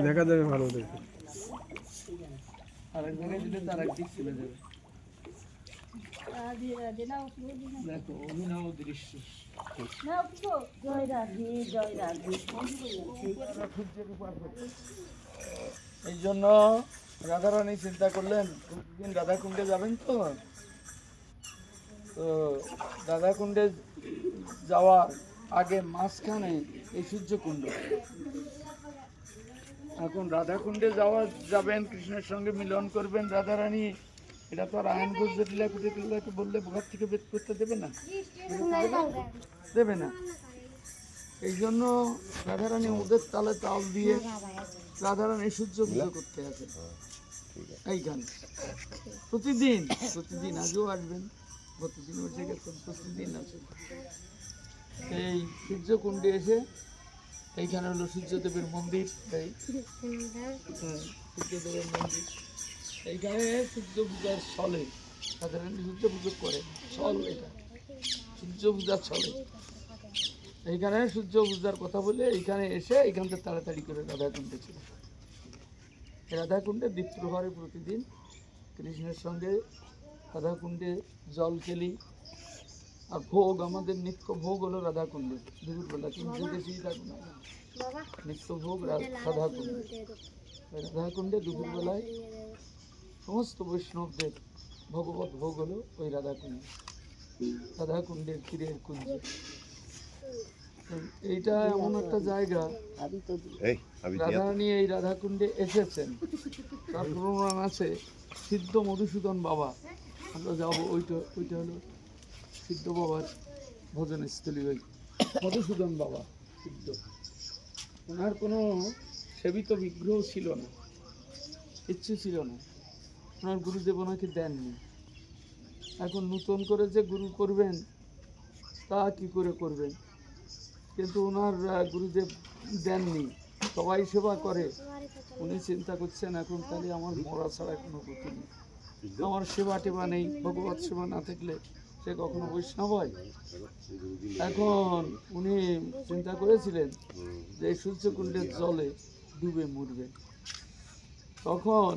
দেখা যাবে ভালো দেখে রাধে রাধে রাধে রাধে এই জন্য রাধারানী চিন্তা করলেন দিন রাধাকুণ্ডে যাবেন তো? তো রাধাকুণ্ডে যাওয়ার আগে মাঝখানে এই সূর্যকুণ্ড। এখন রাধাকুণ্ডে যাওয়া যাবেন, কৃষ্ণের সঙ্গে মিলন করবেন। রাধারানী, এটা তো আর আইন গুজরে টিলাকে বললে ঘর থেকে বের করতে দেবে না। দেবে না। এই জন্য রাধারানী ওদের তালে তাল দিয়ে রাধারানী সূর্য পুজো করতে আসে। এইখানে। প্রতিদিন প্রতিদিন আগেও আসবেন। প্রতিদিন বসে গেছেন, প্রতিদিন আসেন এই সূর্যকুণ্ডে এসে এইখানে হলো সূর্যদেবের মন্দির এই সূর্যদেবের মন্দির। এইখানে সূর্য পূজার চলে সাধারণ সূর্য পুজো করে চল এটা। সূর্য পূজার চলে এইখানে সূর্য পূজার কথা বলে এইখানে এসে এইখান থেকে তাড়াতাড়ি করে রাধাকুণ্ডে ছিল রাধাকুণ্ডে দ্বীপ্রহরে প্রতিদিন কৃষ্ণের সঙ্গে রাধাকুণ্ডে জল খেলি আর ভোগ আমাদের নিত্য ভোগ হলো রাধাকুণ্ডে। দুপুরবেলা কিন্তু নিত্য ভোগ রা- রাধাকুণ্ডে। রাধাকুণ্ডে দুপুরবেলায় সমস্ত বৈষ্ণবদের ভগবত ভোগ হলো ওই রাধাকুণ্ডে। রাধাকুণ্ডের তীরের কুঞ্জে। এইটা এমন একটা জায়গা। রাধারানী এই রাধাকুণ্ডে এসেছেন। তার প্রমাণ আছে সিদ্ধ মধুসূদন বাবা। আমরা যাব ওইটা ওইটা হলো সিদ্ধ বাবার ভোজনস্থলী ওই মধুসূদন বাবা সিদ্ধ। ওনার কোনো সেবিত বিগ্রহ ছিল না ইচ্ছে ছিল না। ওনার গুরুদেব ওনাকে দেননি। এখন নূতন করে যে গুরু করবেন, তা কি করে করবেন? কিন্তু ওনার গুরুদেব দেননি। সবাই সেবা করে। উনি চিন্তা করছেন, এখন তাহলে আমার মরা ছাড়া কোনো গতি নেই। আমার সেবা টেবা নেই, ভগবত সেবা না থাকলে সে কখনো বৈষ্ণব হয়? এখন উনি চিন্তা করেছিলেন যে সূর্যকুণ্ডের জলে ডুবে মরবে। তখন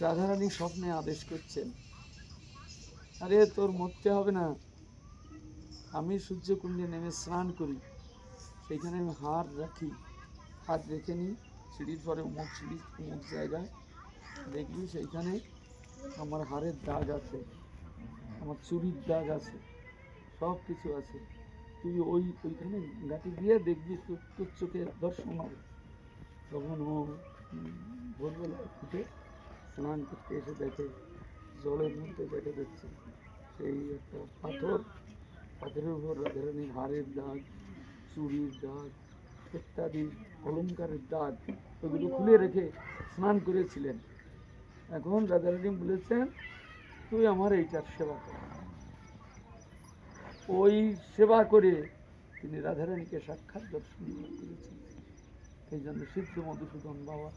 রাধারানী স্বপ্নে আদেশ করছেন, আরে তোর মরতে হবে না। আমি সূর্যকুণ্ডে নেমে স্নান করি। সেইখানে আমি হার রাখি। হাত রেখে নিই, সিঁড়ির পরে অমুক সিঁড়ি অমুক জায়গায় দেখবি সেইখানে আমার হাড়ের দাগ আছে। আমার চুরির দাগ আছে, সব কিছু আছে। তুই ওই, ওইখানে গাঁটি দিয়ে দেখবি তোর চোখে দর্শন হবে। তখন ও ভোরবেলা উঠে স্নান করতে এসে দেখে, জলের মধ্যে দেখে দেখছে, সেই একটা পাথর। পাথরের উপর রাধারানীর হাড়ের দাগ, চুরির দাগ, ইত্যাদি, অলঙ্কারের দাগ ওগুলো খুলে রেখে স্নান করেছিলেন। এখন রাধারানী বলেছেন তুই আমার এইটার সেবা কর। ওই সেবা করে তিনি রাধারানীকে সাক্ষাৎ দর্শন করেছেন। এই জন্য সিদ্ধ মধুসূদন বাবা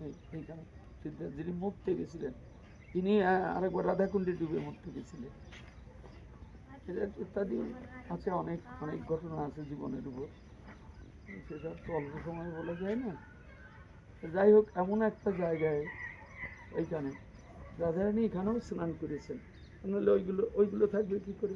এই- এইখানে সিদ্ধ যিনি মরতে গেছিলেন, তিনি আরেকবার রাধাকুণ্ডে ডুবে মরতে গেছিলেন। ইত্যাদি আছে, অনেক অনেক ঘটনা আছে জীবনের উপর। সেসব তো অল্প সময় বলা যায় না। যাই হোক, এমন একটা জায়গায় এইখানে রাধারানী এখানেও স্নান করেছেন। নাহলে ওইগুলো ওইগুলো থাকবে কি করে?